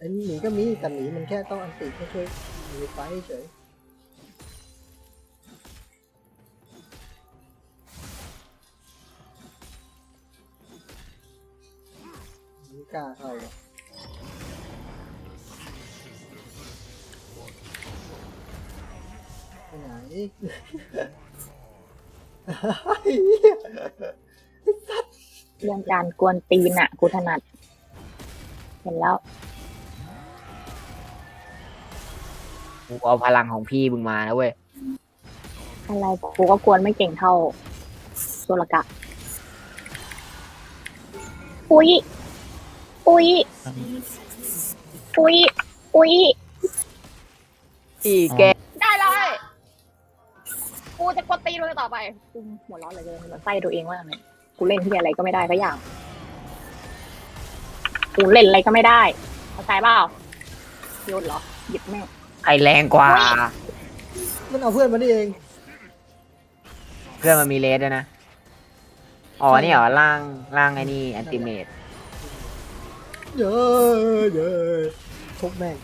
ไอ้หมีก็มีแต่หมีมันแค่ต้องอันติแค่ช่วยหมีไฟเฉยไม่กล้าเข้าหรอกไปไหนไอ้เหี้ยเรื่องการกวนตีนอะกูถนัด เห็นแล้ว กูเอาพลังของพี่มึงมานะเว้ยอะไรกูก็กวนไม่เก่งเท่าโซลกะอุ้ยอุ้ยอุ้ยอุ้ยพี่แกได้เลยกูจะกวนตีนเลยต่อไปกูหัวเร้อนเหลยเลยมันไส้ตัวเองว่าไงกูเล่นที่อะไรก็ไม่ได้ก็อย่างกูเล่นอะไรก็ไม่ได้เข้าใจเปล่าโยนเหรอหยิบแม่งใค รแรงกว่า มันเอาเพื่อนมานี่เอง เพื่อนมันมีเลสด้วยนะ อ๋อ นี่เหรอล่างล่างไอ้นี่อันติเมตเยอะเยอะทุบแม่ง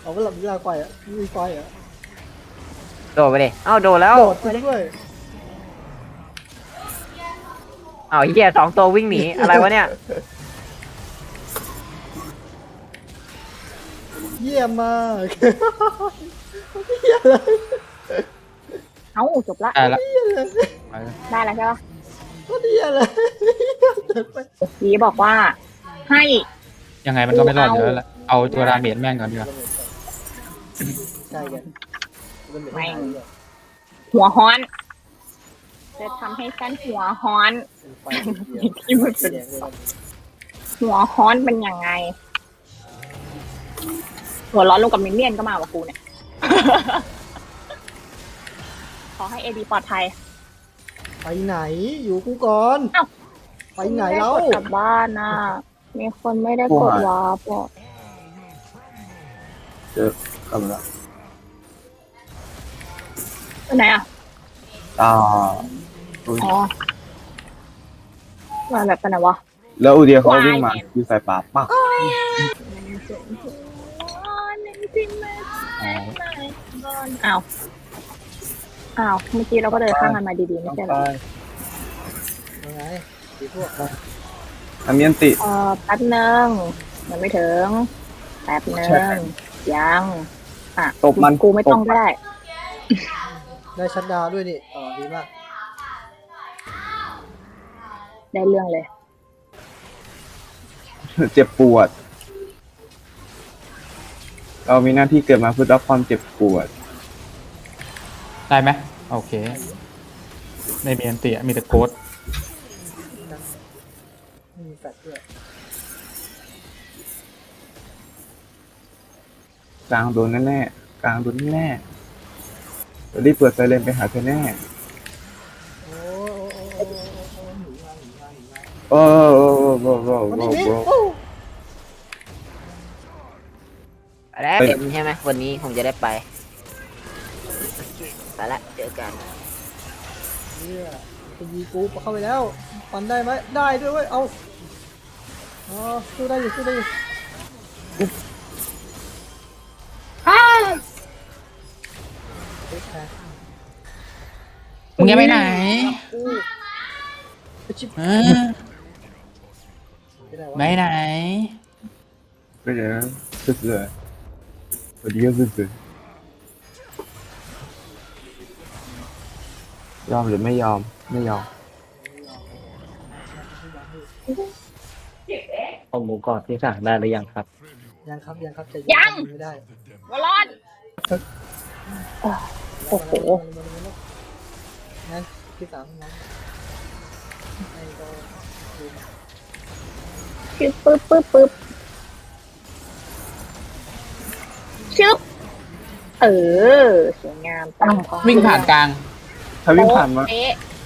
เอาไปหลับเวลาไฟอะมีไฟอะโดดไปดิเอ้าโดดแล้ว โดดไปด้วยเอ้าเฮียสองตัววิ่งหนี อะไรวะเนี่ย เยี่ยมมากเยี่ยมเลยเอ้าจบละ ได้ละเยี่ยมเลยไปเลยได้แล้วใช่ปะก็เยี่ยมเลยเดินไปสีบอกว่า ให้ ยังไงมันก็ไม่รอดอยู่แล้วแหละเอาตัวราเมจแม่งก่อนดีกว่าใช่กันมันเหมือนแม่งเป็นหัวฮ้อน จะทำให้ฉันหัวฮ้อนไฟเดียวที่มันเป็นเสียงเลยนะหัวฮ้อนเป็นยังไง หัวร้อนลงกับมินเนี่ยนก็มาว่ะกูเนี่ย ขอให้เอดีปลอดภัย ไปไหน อยู่กูก่อน อ้าว ไปไหนแล้วม่ด้กดกลับบ้านน่ะมีคนไม่ได้กดวาร์ปอะกำลังไปไหนอะ อ่าอ๋อมาแบบไปไหนวะแล้วอูเดียเขาก็วิ่งมาอยู่สายป่าปัก อ้าว อ้าว เมื่อกี้เราก็เดินข้างกันมาดีๆ ไม่ต้องใช่เหรไปอยังไงสีพวกอามียนติ เออแป๊บนึงมันไม่ถึง แป๊บนึใช่งยัง อะตบมันกูไม่ต้องตบก็ได้ ได้ชัดดาวน์ด้วยนี่ อ๋อ ดีมาก ได้เรื่องเลย เจ็บปวด เรามีหน้าที่เกิดมาเพื่อรับความเจ็บปวด ได้ไหมโอเคไม่มีอันเตียมีแต่โกดไม่มีแฟลชด้วยกลางโดนแน่ๆกลางโดนแน่ๆเรารีบเปิดไซเรนไปหาเธอแน่โอ้โอ้โอ้โอ้โอ้หนีมาหนีมาหนีมาโอ้โอ้โอ้โอ้โอ้วันโอ้นี้โอ้โอ้ แล้วไปเต็มใช่ไหมวันนี้ผมจะได้ไปโอเคไปละเจอกันเนี่ยจะยีกูเข้าไปแล้วปันได้ไหมได้ด้วยเว้ยเอาอ๋อสู้ได้อยู่สู้ได้อยู่เอ๊ะนะมึงจะไปไหนไปชิบเออไปไหนวะไปไหน ก็เดี๋ยวสุดเลยสวัสดีครับสุดเลยยอมหรือไม่ยอม ไม่ยอมเอาหมูกรอบที่สั่งได้หรือยังครับ ยังครับยังครับใจยัง ไม่ได้วร้อน โอ้โห งั้นที่สามงั้นให้ก็ดูมาชึบปึ๊บปึ๊บปึ๊บ ชึบเออสวยงามตั้งของวิ่งผ่านกลาง ถ้าวิ่งผ่านมา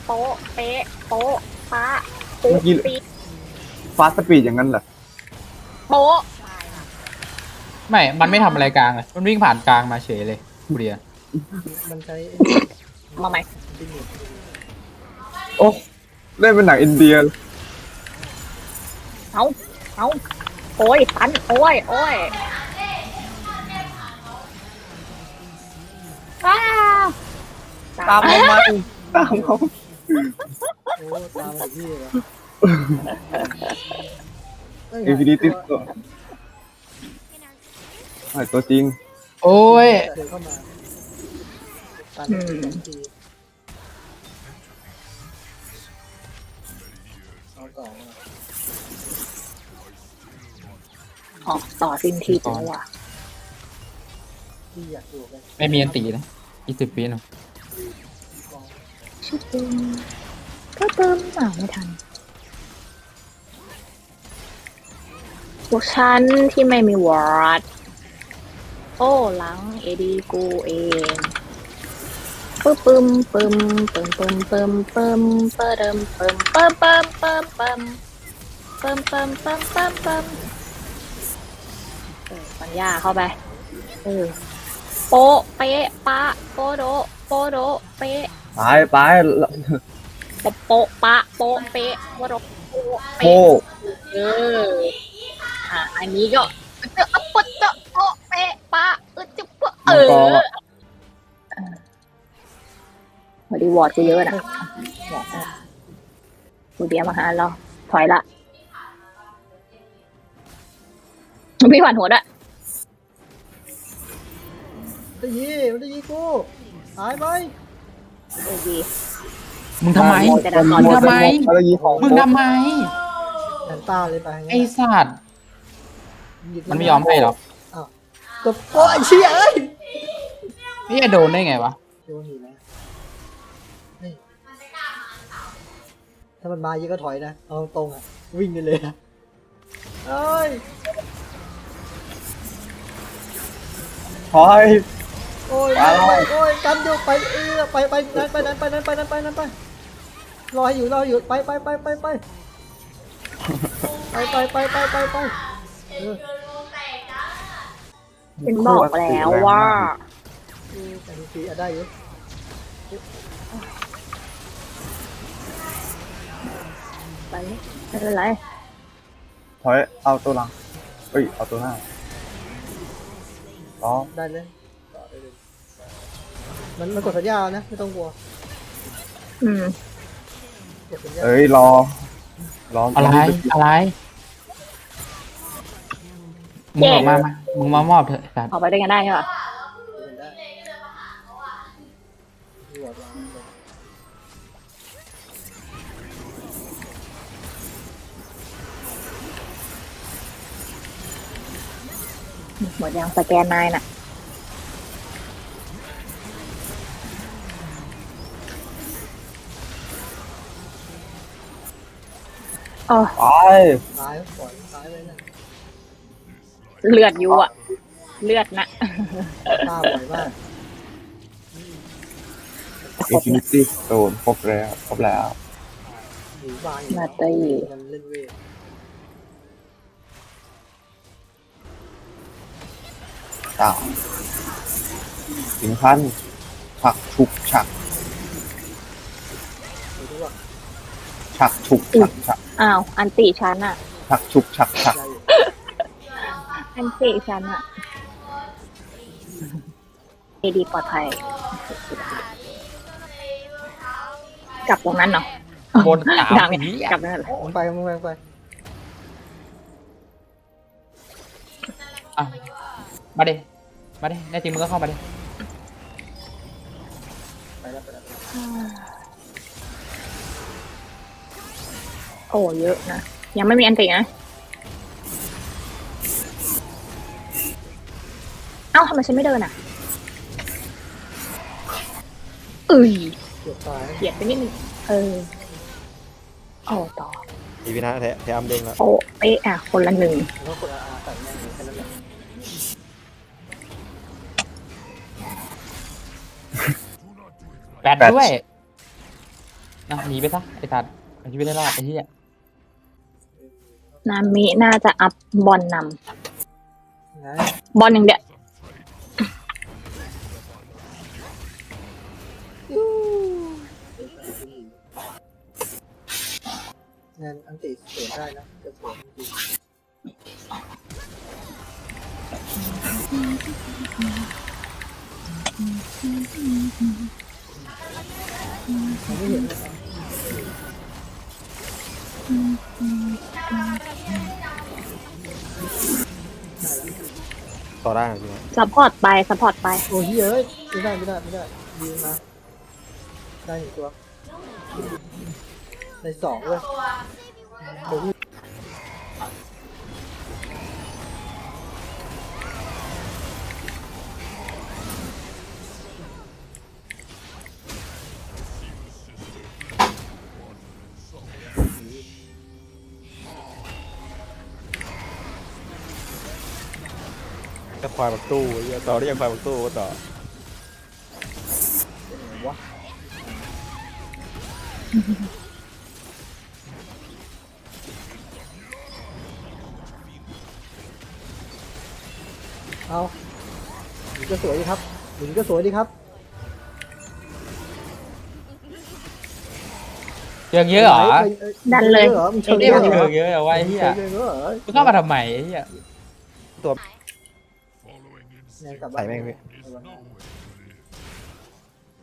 โป๊ะเป๊ะโป๊ะเป๊ะโป๊ะป้าปุ๊เมื่อกี้ ปีดฟาสต์สปีดอย่างนั้นเหรอโป๊ะไม่ มันไม่ทำอะไรกลางเลย มันวิ่งผ่านกลางมาเฉยเลยกูเดียมันใช้มาไหมดินเนตโอ้ได้เป็นหนังอินเดียเอาเอาโอ้ยตันโอ้ยโอ้ย อ้าวตามผมมาตามเขาโอ้ตามมาถึงที่เหรออินฟินิตี้ตัวไอ้ตัวจริง โอ้ยเดินเข้ามาตันทีเอาต่อมาออกต่อสิ้นทีไปแล้วว่ะ ที่อยากอยู่กันไม่มีอันตีนะอีกสิบปีเนาะกองชุดตึมก็เติมอ่าวไม่ทันพวกฉันที่ไม่มีวอร์ดโอ้หลังเอดีกูเองปึ้มปึ้มปึ้มปึ้มปึ้มปึ้มปึ้มเปิมปึ้มปึ้มปึ้มปึ้มปึ้มปึ้มปึ้มปึ้มปึ้มปึ้มปึ้มเออปัญญาเข้าไปเออ โปะเป๊ะปะโปโดะโปโดะเป๊ะไปไปโปะโปะปะโปะเป๊ะวรกโปะโป้เป๊ะเอออะอันนี้ก็เจออะปุ๊บเจอโปะเป๊ะปะเออจุ๊บปะเอมังกอรพอดีวอร์ดกูเยอะนะบอกนะกูเดียวมาหาเราถอยละพี่หวานหัวด้วย ได้ยีมันได้ยีกูหายไหมโอ้ดี มึงทำไม จะดันก่อนมึงทำไม อะไรยีของมึงทำไม แอนต้าเลยไปไอ้สัตว์ มันไม่ยอมให้หรอกก็โอ้ยเชี่ยเอ้ยพี่จะโดนได้ไงวะ โดนอยู่นะนี่ถ้ามันมาเยอะก็ถอยนะเอาตรงๆอะวิ่งไปเลยนะเอ้ย ถอย โอ้ยไปไปโอ้ยกันอยู่ไปเออไปไปนั้นไปนั้นไปนั้นไปนั้นไปนั้นไปรออยู่รออยู่ไปไปไปไปไปไปไปไปไปไปไปเออเป็นบอกแล้วว่าเออแต่ดูสิอะได้อยู่ไปไม่เป็นไรถอยเอาตัวหลังเอ้ยเอาตัวหน้าล้อได้เลยต่อได้เลย มันมันกดสัญญาณนะ ไม่ต้องกลัวอืมกดสัญญาณเอ้ยรอ รออะไรอะไรมึงออกมามามึงมามอบเถอะไอ้สัตว์ออกไปด้วยกันได้ใช่ปะได้ดูอะวางไว้หมดยังสแกนนายน่ะ อ๋อไปซ้ายปล่อยซ้ายไปนะเลือดอยู่อะเลือดนะต้าบ่อยมากอินฟินิตี้โดนครบแล้วครบแล้วหนีบายมาตีมันเล่นเวทอ้าวถึงขั้นฉักฉุกฉักดูด้วยว่าฉักฉุกฉักฉัก อ้าว อันติฉันอะฉักฉุกฉักฉักได้อยู่อันติฉันอะเอดีปลอดภัย กลับตรงนั้นเนาะบนสามดังนี้กลับตรงนั้นเหรอมึงไปมึงไปมึงไปอะมาดิมาดิแน่จริงมึงก็เข้ามาดิไปแล้วไปแล้ว โอ้เยอะนะ ยังไม่มีอันตินะ เอ้าทำไมฉันไม่เดินอะเอ้ยเกือบตายเกียดไปนิดนึงเออโอ้ต่ออีพินะแถแถมเด้งแล้วโอ้เป๊ะอะคนละหนึ่งแล้วกดอาใส่แม่งเลยแค่นั้นแหละแปดด้วยนะหนีไปซะไอ้สัตว์เอาชีวิตได้รอดไอ้เหี้ย นามิน่าจะอัพบอลนนะำบอลอย่างเดียวงานอันติเสียได้นะจะเสียจริงไม่เห็นเล ต่อได้พี่นะซัพพอร์ตไปซัพพอร์ตไป โอ้ยเฮ้ยไม่ได้ไม่ได้ไม่ได้ยืนมาได้หนึ่งตัวในสองเลย ควายบักตู้เหี้ยต่อได้ยังควายบักตู้ก็ต่อเอาหญิงก็สวยดีครับหญิงก็สวยดีครับเยอะเยอะเหรอดันเลยเชิงเยอะเหรอมึงเชิเยอะเยอะเหรอเยอะเอาไว้เฮียเชิญเยอะเหรอ มึงเข้ามาทำไมไอ้เฮีย แรงกลับบ้าใส่นแม่งพี่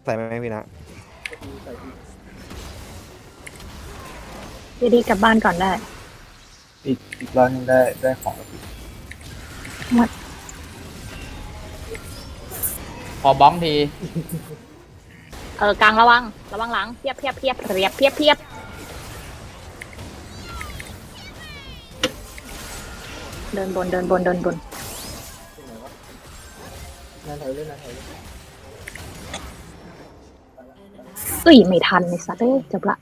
ใส่แม่งพี่นะใส่ดีดีดีกลับบ้านก่อนได้ อีกอีกร้อยหนึงได้ได้ของแล้วพี่ขอบ้องที เออกลางระวัง ระวังหลังเพียบเพียบเพียบเพียบเพียบเพียบเดินบนเดินบนเดินบนที่ไหนวะ นานถอยเลยนานถอยเลยเอ้ยไม่ทันในสัตว์เอ้ยจบละ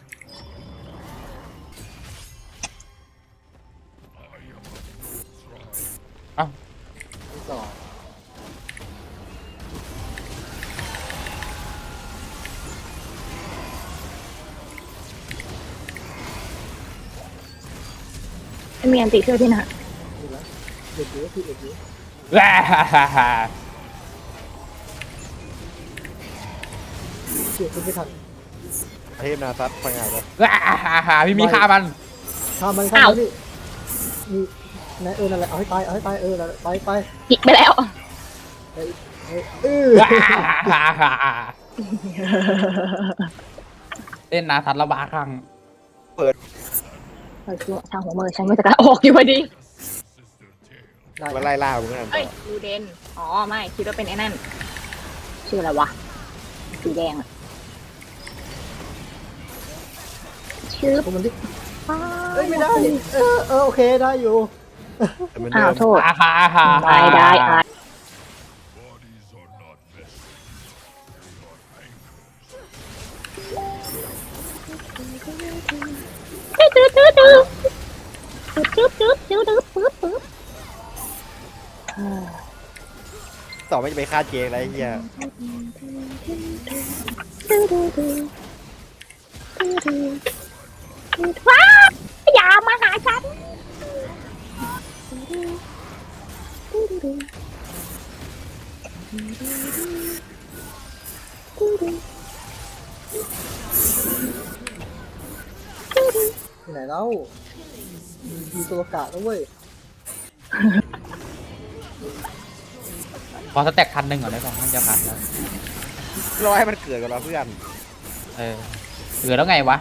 ที่สองไม่มีอันติเชื่อพี่นะดูแล้วเด็กอยู่ก็คือเด็กอยู่ว้าฮ่าฮ่าฮ่า เกี่ยวไม่ทันเทพนาซัดพังงานเลยว้าฮ่าฮ่าพี่มีฆ่ามัน ข้ามมันข้ามมันนี่นี่นายเออนั่นแหละเอาให้ตายเอาให้ตายเออนั่นแหละไปไปจิกไปแล้ว เออเออว้าฮ่าฮ่าฮ่าเล่นนาทัดระบาครั้งเออช่วช่างหัวมือฉันไม่จะกล้าออกอยู่พอดี ได้มาไล่ล่าผมกันเอ้ยลูเดน อ๋อ ไม่ คิดว่าเป็นไอ้นั่น ชื่ออะไรวะ สีแดงอะ ชื่อพวกมันดิเอ้ยไม่ได้เออเออโอเคได้อยู่แต่มันอ้าเดิวมโทษฮ่าฮ่าฮ่าได้ได้อะตื้อตื้อตื้อตื้อตื้อตื้อตื้อตื้อตื้อตื้อต่อไม่จะไปฆ่าเจงอะไรเหี้ยตื้อตื้อตื้อตื้อตื้อตื้อ ว้าอย่ามาหาฉันที่ไหนเล่ามีมีตัวประกาศแล้วเว้ยขอสแต็กพันหนึ่งก่อนได้ป่ะมันจะพันแล้วรอให้มันเกิดก่อนเราเพื่อน เออเหลือแล้วไงวะ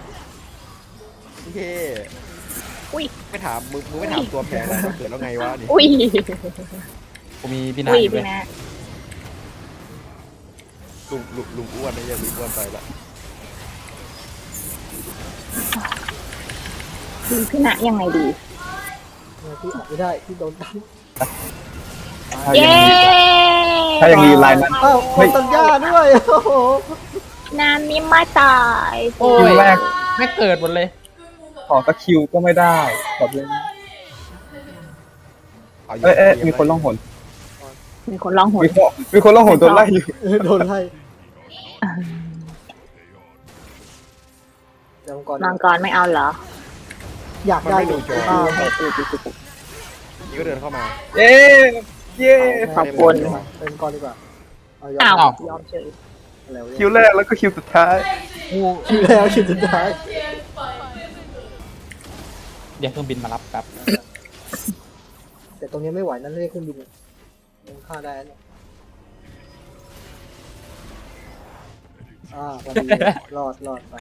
เย่อุ้ยไม่ถามมึงมึงไม่ถามตัวแพงเลยมันเกิดแล้วไงวะนี่อุ้ยกูมีพี่นาอุ้ยอยู่ด้วพี่ยนะลุงลุงลุงอ้วนนะเหี้ยลุงอ้วนไปละพี่พี่นะยังไงดี เนี่ยที่ออกไม่ได้ที่โดนตั้งถ้าเย้ยังถ้ายังมีลายนั้น อ้าวโคตัญญาด้วยโอ้โหนานนี้มาตายโอ้คิยวแรกไม่เกิดหมดเลย ขอสักคิวก็ไม่ได้ขอบเลยเอาอยู่เอ้ยเอ้ยมีคนล่องหนมีคนร้องโหยมีคนมีคนล่องหนโดนไล่อยู่เออโดนไล่เดี๋ยวมังกรมังกรไม่เอาเหรอ อยากได้อยู่อ้าวนี่ก็เดินเข้ามาเย้เย้ขอบคุณ เป็นมังกรดีกว่าเอายออ้าวมยอมเฉยแล้วคิวแรกแล้วก็คิวสุดท้ายคิวแล้วคิวสุดท้าย เดี๋ยวเครื่องบินมารับแป๊บแต่ตรงนี้ไม่ไหวนั่นเรียกเครื่องบินยังฆ่าได้เนี่ยอ่าพอดีรอดรอดไป